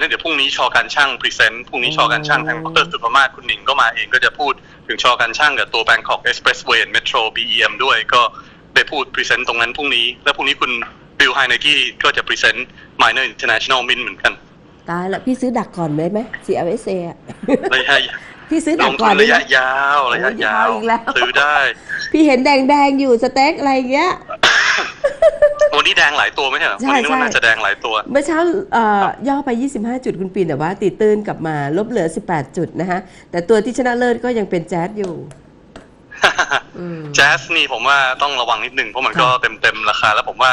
นั้นเดี๋ยวพรุ่งนี้ชอการช่างพรีเซนต์พรุ่งนี้ชอการช่างทางดรสุภมาศคุณหนิงก็มาเองก็จะพูดถึงชอการช่างกับตัว Bangkok Expressway and Metro BEM ด้วยก็ได้พูดพรีเซนต์ตรงนั้นพรุ่งนี้ แล้วพรุ่งนี้คุณบิลไฮนกี้ก็จะพรีเซนต์ Minor International Mint เหมือนกันตายละพี่ซื้อดักก่อนได้ไหม CLSA อะระยะพี่ซื้อลดักงก่ทุอนนได้ระไหมยะยาวระยะโอ้ยยาวยาวอีกแล้วซื้อได้ พี่เห็นแดงๆอยู่สเต็กอะไรอย่างเงี้ย วันนี้แดงหลายตัวไม่ใช่เหรอใช่วันนี้นึกว่าใช่น่าจะแดงหลายตัว เมื่อเช้าเอ่อย่อไป 25 จุดคุณปีนแต่ว่าตีตื้นกลับมาลบเหลือ 18 จุดนะฮะแต่ตัวที่ชนะเลิศก็ยังเป็นแจ๊สอยู่อืมแจ๊สนี่ผมว่าต้องระวังนิดนึงเพราะมันก็ค่ะเต็มเต็มๆราคา แล้วผมว่า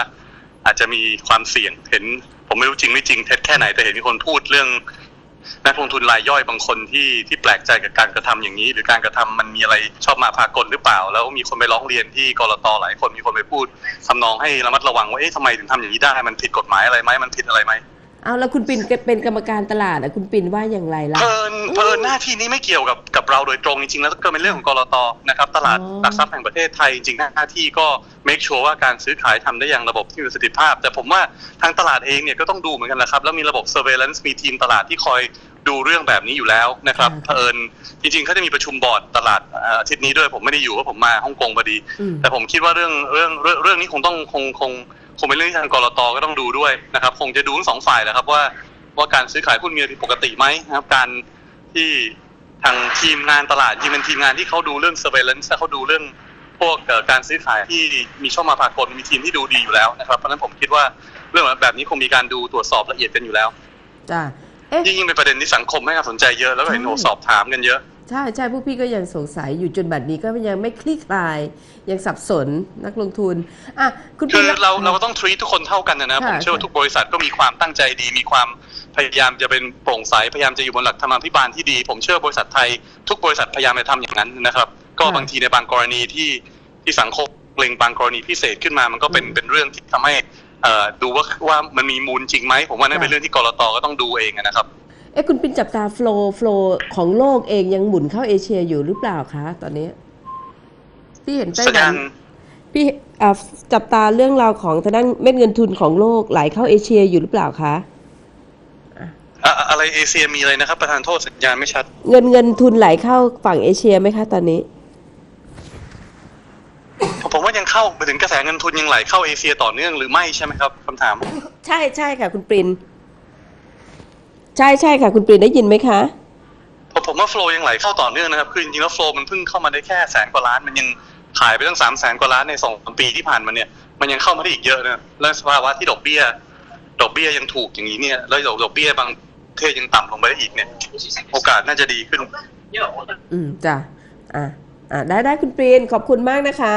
อาจจะมีความเสี่ยงเห็น ผมไม่รู้จริงไม่จริงเท็จแค่ไหนแต่เห็นมีคนพูดเรื่อง นักลงทุนรายย่อยบางคนที่ที่แปลกใจกับการกระทำอย่างนี้ หรือการกระทำมันมีอะไรชอบมาพากลหรือเปล่า แล้วมีคนไปร้องเรียนที่กรตหลายคนมีคนไปพูดทำนองให้ระมัดระวังว่าเอ๊ะทำไมถึงทำอย่างนี้ได้มันผิดกฎหมายอะไรไหมมันผิดอะไรไหม เอาแล้วคุณปินเป็นกรรมการตลาดอะคุณปินว่าอย่างไรล่ะเพลินเพลินหน้าที่นี้ไม่เกี่ยวกับกับเราโดยตรงจริงๆแล้วก็เป็นเรื่องของกรตนะครับตลาดอ๋อหลักทรัพย์แห่งประเทศไทยจริงๆหน้าที่ก็ make sure ว่าการซื้อขายทำได้อย่างระบบที่มีประสิทธิภาพ แต่ผมว่าทางตลาดเองเนี่ยก็ต้องดูเหมือนกันนะครับแล้วมีระบบ surveillance มีทีมตลาดที่คอยดูเรื่องแบบนี้อยู่แล้วนะครับเผอิญจริงๆเขาจะมีประชุมบอร์ดตลาดเอ่ออาทิตย์นี้ด้วยผมไม่ได้อยู่เพราะผมมาฮ่องกงพอดีอืมแต่ผมคิดว่าเรื่องเรื่องเรื่องเรื่องนี้คงต้องคงคง คงเป็นเรื่องที่ทางกรตก็ต้องดูด้วยนะครับ คงจะดูทั้งสองฝ่ายแหละครับว่าว่าการซื้อขายหุ้นมีอะไรผิดปกติไหมนะครับ การที่ทางทีมงานตลาดจริงเป็นทีมงานที่เขาดูเรื่อง surveillance และเขาดูเรื่องพวกเอ่อการซื้อขายที่มีช่องมาพากลมีทีมที่ดูดีอยู่แล้วนะครับเพราะฉะนั้นผมคิดว่าเรื่องแบบนี้คงมีการดูตรวจสอบละเอียดกันอยู่แล้วจ้าเอ๊ะยิ่งเป็นประเด็นที่สังคมให้ความสนใจเยอะแล้วก็เห็นใช่โอ้สอบถามกันเยอะ ใช่ใช่พวกพี่ก็ยังสงสัยอยู่จนบัดนี้ก็ยังไม่คลี่คลาย ยังสับสนนักลงทุนอะคุณคืปินอแล้วเราเราก็ต้อง treat ทุกคนเท่ากันนะนะค่ะผมเชื่อว่าค่ะทุกบริษัทก็มีความตั้งใจดี มีความพยายามจะเป็นโปร่งใสพยายามจะอยู่บนหลักธรรมาภิบาลที่ดี ผมเชื่อบริษัทไทย ทุกบริษัทพยายามจะทำอย่างนั้นนะครับ ก็บางทีในบางกรณีที่ที่สังคมเล็งบางกรณีพิเศษขึ้นมามันก็เป็นเป็นเรื่องที่ทำให้เอ่อดูว่าว่ามันมีมูลจริงไหมผมว่านั่นเป็นเรื่องที่กรตก็ต้องดูเองนะครับ เอ๊ะคุณปินจับตาโฟล์โฟล์ของโลกเองยังหมุนเข้าเอเชียอยู่หรือเปล่าคะตอนนี้ พี่เห็นไต้สัญหวัญานณพี่อ่าจับตาเรื่องราวของทางด้านเม็ดเงินทุนของโลกไหลเข้าเอเชียอยู่หรือเปล่าคะอะอะไรเอเชียมีอะไรนะครับ ประธานโทษสัญญาณไม่ชัด เงินเงินทุนไหลเข้าฝั่งเอเชียไหมคะ ตอนนี้ ผมว่ายังเข้าไปถึงกระแสเงินทุนยังไหลเข้าเอเชียต่อเนื่องหรือไม่ใช่ไหมครับคำถาม ใช่ใช่ค่ะ คุณปริน ใช่ใช่ค่ะ คุณปรินได้ยินไหมคะผมผมว่าโฟล์ยังไหลเข้าต่อเนื่องนะครับ คือจริงๆแล้วโฟล์มันเพิ่งเข้ามาได้แค่แสนกว่าล้าน มันยังขายไปตั้งสามแสนกว่าล้านในสองปีที่ผ่านมาเนี่ย มันยังเข้ามาได้อีกเยอะนะแล้วสภาวะที่ดอกเบี้ย ดอกเบี้ยยังถูกอย่างนี้เนี่ย แล้วดอกเบี้ยบางประเทศยังต่ำลงไปได้อีกเนี่ย โอกาสน่าจะดีขึ้น อืมจ้ะอะอะได้ได้คุณปรินขอบคุณมากนะคะ